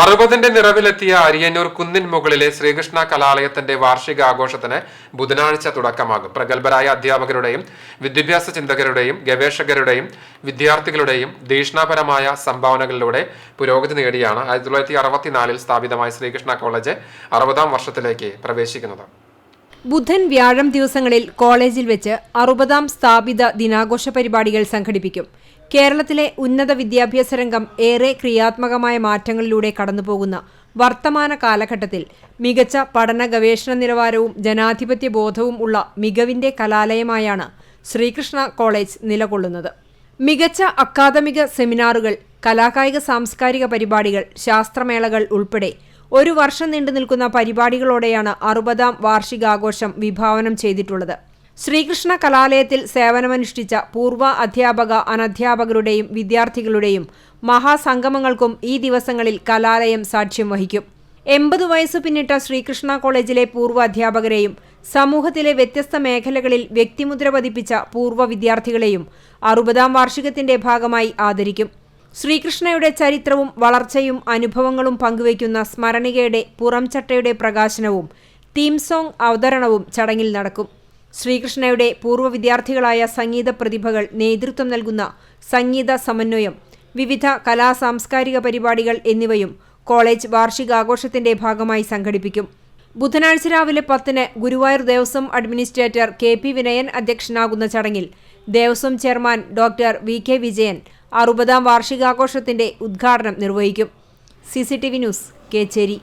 അറുപതിന്റെ നിറവിലെത്തിയ അരിയന്നൂർ കുന്നിൻ മുകളിലെ ശ്രീകൃഷ്ണ കലാലയത്തിന്റെ വാർഷിക വാർഷികാഘോഷത്തിന് ബുധനാഴ്ച തുടക്കമാകും. പ്രഗത്ഭരായ അധ്യാപകരുടെയും വിദ്യാഭ്യാസ ചിന്തകരുടെയും ഗവേഷകരുടെയും വിദ്യാർത്ഥികളുടെയും ദീക്ഷണാപരമായ സംഭാവനകളിലൂടെ പുരോഗതി നേടിയാണ് ആയിരത്തി തൊള്ളായിരത്തി അറുപത്തിനാലിൽ സ്ഥാപിതമായ ശ്രീകൃഷ്ണ കോളേജ് അറുപതാം വർഷത്തിലേക്ക് പ്രവേശിക്കുന്നത്. ബുധൻ വ്യാഴം ദിവസങ്ങളിൽ കോളേജിൽ വെച്ച് അറുപതാം സ്ഥാപിത ദിനാഘോഷ പരിപാടികൾ സംഘടിപ്പിക്കും. കേരളത്തിലെ ഉന്നത വിദ്യാഭ്യാസ രംഗം ഏറെ ക്രിയാത്മകമായ മാറ്റങ്ങളിലൂടെ കടന്നുപോകുന്ന വർത്തമാന കാലഘട്ടത്തിൽ മികച്ച പഠന ഗവേഷണ നിലവാരവും ജനാധിപത്യ ബോധവും ഉള്ള മികവിന്റെ കലാലയമായാണ് ശ്രീകൃഷ്ണ കോളേജ് നിലകൊള്ളുന്നത്. മികച്ച അക്കാദമിക സെമിനാറുകൾ കലാകായിക സാംസ്കാരിക പരിപാടികൾ ശാസ്ത്രമേളകൾ ഉൾപ്പെടെ ഒരു വർഷം നീണ്ടു നിൽക്കുന്ന പരിപാടികളോടെയാണ് അറുപതാം വാർഷികാഘോഷം വിഭാവനം ചെയ്തിട്ടുള്ളത്. ശ്രീകൃഷ്ണ കലാലയത്തിൽ സേവനമനുഷ്ഠിച്ച പൂർവ അധ്യാപക അനധ്യാപകരുടെയും വിദ്യാർത്ഥികളുടെയും മഹാസംഗമങ്ങൾക്കും ഈ ദിവസങ്ങളിൽ കലാലയം സാക്ഷ്യം വഹിക്കും. എൺപത് വയസ്സ് പിന്നിട്ട ശ്രീകൃഷ്ണ കോളേജിലെ പൂർവ അധ്യാപകരെയും സമൂഹത്തിലെ വ്യത്യസ്ത മേഖലകളിൽ വ്യക്തിമുദ്ര പതിപ്പിച്ച പൂർവ വിദ്യാർത്ഥികളെയും അറുപതാം വാർഷികത്തിന്റെ ഭാഗമായി ആദരിക്കും. ശ്രീകൃഷ്ണയുടെ ചരിത്രവും വളർച്ചയും അനുഭവങ്ങളും പങ്കുവയ്ക്കുന്ന സ്മരണികയുടെ പുറംചട്ടയുടെ പ്രകാശനവും തീം സോങ് അവതരണവും ചടങ്ങിൽ നടക്കും. ശ്രീകൃഷ്ണയുടെ പൂർവ വിദ്യാർത്ഥികളായ സംഗീത പ്രതിഭകൾ നേതൃത്വം നൽകുന്ന സംഗീത സമന്വയം വിവിധ കലാ സാംസ്കാരിക പരിപാടികൾ എന്നിവയും കോളേജ് വാർഷികാഘോഷത്തിന്റെ ഭാഗമായി സംഘടിപ്പിക്കും. ബുധനാഴ്ച രാവിലെ പത്തിന് Guruvayur Devaswom administrator K P Vinayan അധ്യക്ഷനാകുന്ന ചടങ്ങിൽ Devaswom chairman doctor V K Vijayan അറുപതാം വാർഷികാഘോഷത്തിന്റെ ഉദ്ഘാടനം നിർവഹിക്കും. C news Kechery.